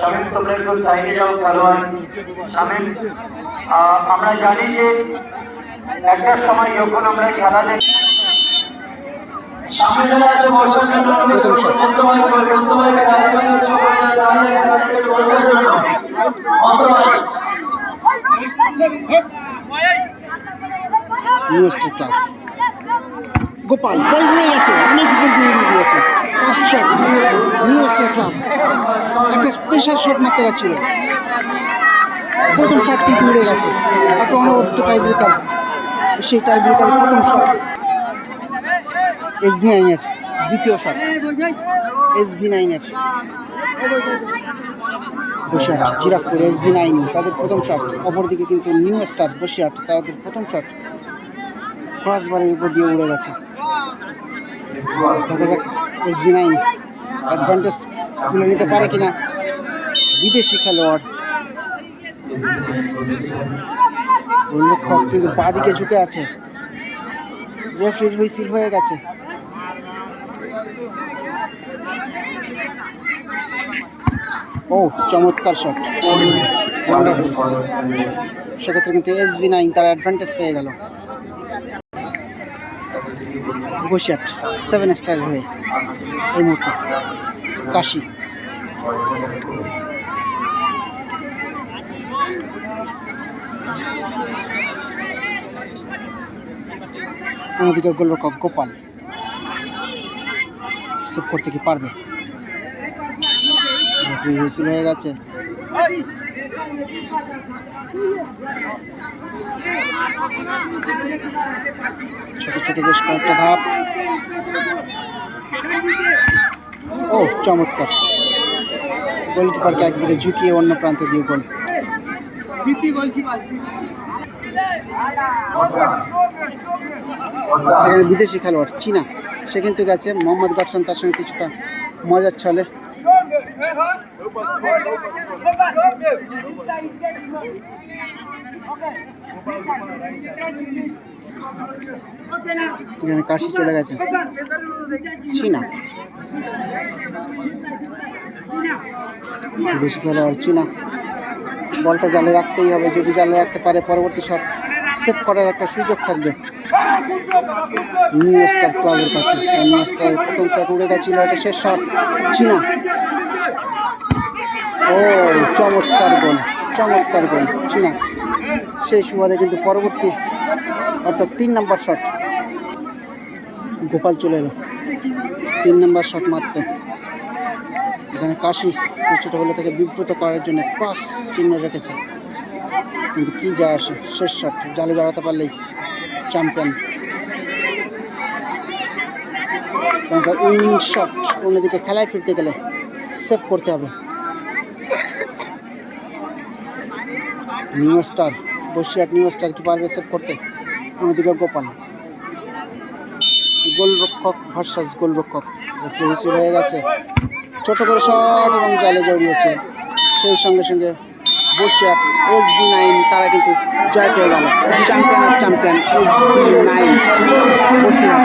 শামিম তোমরা একটু সাইডে যাও খেলোয়াড় শামিম আমরা জানি যে একটা সময় যখন আমরা খেলা দেখি গোপাল বল উড়ে গেছে উপর দিয়ে উড়িয়ে দিয়েছে first shot new star club special shot মারতে গেছিল প্রথম শট কিন্তু উড়ে গেছে। একটা অনবদ্য টাই ব্রেকার সেই টাই ব্রেকারের প্রথম শট এস ভি নাইনের দ্বিতীয় শট এস ভি নাইনের Basirhat Jirakpur S V nine তাদের প্রথম শট অপরদিকে কিন্তু নিউ স্টার বসিরহাট, তাদের প্রথম শট ক্রসবারের উপর দিয়ে উড়ে গেছে। দেখা যাক এস ভি নাইন অ্যাডভান্টেজ তুলে নিতে পারে কিনা। বিদেশি খেলোয়াড়। গোলরক্ষক কিন্তু বাঁদিকে ঝুঁকে আছে। রেফারির হুইসিল হয়ে গেছে। ও, চমৎকার শট সেক্ষেত্রে কিন্তু এস ভি নাইন তার অ্যাডভান্টেজ পেয়ে গেল। বসিয়াট সেভেন স্টার হয়ে এই মুহূর্তে কাশি। অন্যদিকে গোলরক্ষক গোপাল। সেভ করতে কি পারবে? হয়ে গেছে। ছোট ছোট বেশ কয়েকটা ধাপ। ও, চমৎকার। গোলকিপারকে একদিকে ঝুঁকিয়ে অন্য প্রান্তে দিয়ে গোল বিদেশি খেলোয়াড়, চীনা। সে কিন্তু গেছে মোহাম্মদ গডসন তার সঙ্গে কিছুটা মজার ছলে। এখানে কাশি চলে গেছে। চীনা। বিদেশি খেলোয়াড়, চীনা। বলটা জালে রাখতেই হবে। যদি জালে রাখতে পারে, পরবর্তী শট সেভ করার একটা সুযোগ থাকবে। নিউ স্টার ক্লাবের কাছে। নিউ স্টারের প্রথম শট উড়ে গেছিল, এটা শেষ শট। চীনা। ও, চমৎকার গোল চমৎকার গোল, চীনা। সেই সুবাদে কিন্তু পরবর্তী, অর্থাৎ তিন নম্বর শট। গোপাল চলে এলো। তিন নম্বর শট মারতে। এখানে কাশি দু ছোটোগুলো থেকে বিব্রত করার জন্য ক্রস চিহ্ন রেখেছে। কিন্তু কি যায় আসে? শেষ শট। জালে জড়াতে পারলেই চ্যাম্পিয়ন উইনিং শট অন্যদিকে খেলায় ফিরতে গেলে সেভ করতে হবে। New star Basirhat new star কি পারবে সেভ করতে? অন্যদিকে গোপাল। গোলরক্ষক ভার্সাস গোলরক্ষক। হয়ে গেছে। ছোট করে শট এবং জালে জড়িয়েছে। সেই সঙ্গে সঙ্গে বসিয়া এস বি নাইন তারা কিন্তু জয় পেয়ে গেল। Champion of champion S B nine Basirhat